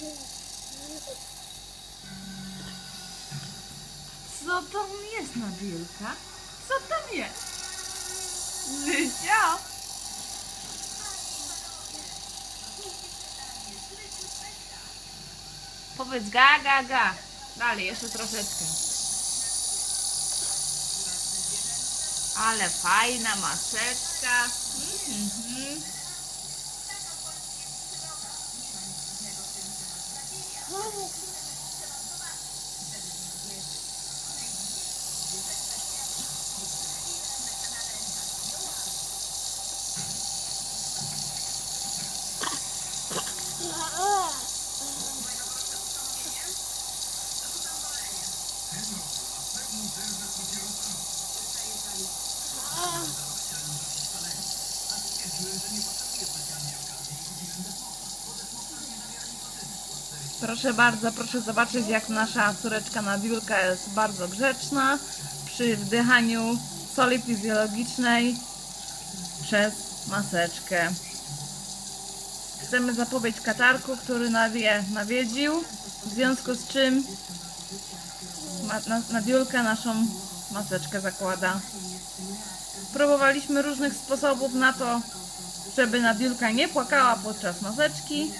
Co tam jest na biurka? Co tam jest? Życia? Powiedz ga, ga, ga. Dalej, jeszcze troszeczkę. Ale fajna maseczka. Mhm. Proszę bardzo, proszę zobaczyć jak nasza córeczka Nabiulka jest bardzo grzeczna przy wdychaniu soli fizjologicznej przez maseczkę. Chcemy zapowiedź katarku, który nawie, nawiedził, w związku z czym ma, na, naszą maseczkę zakłada. Próbowaliśmy różnych sposobów na to, żeby Nabiulka nie płakała podczas maseczki,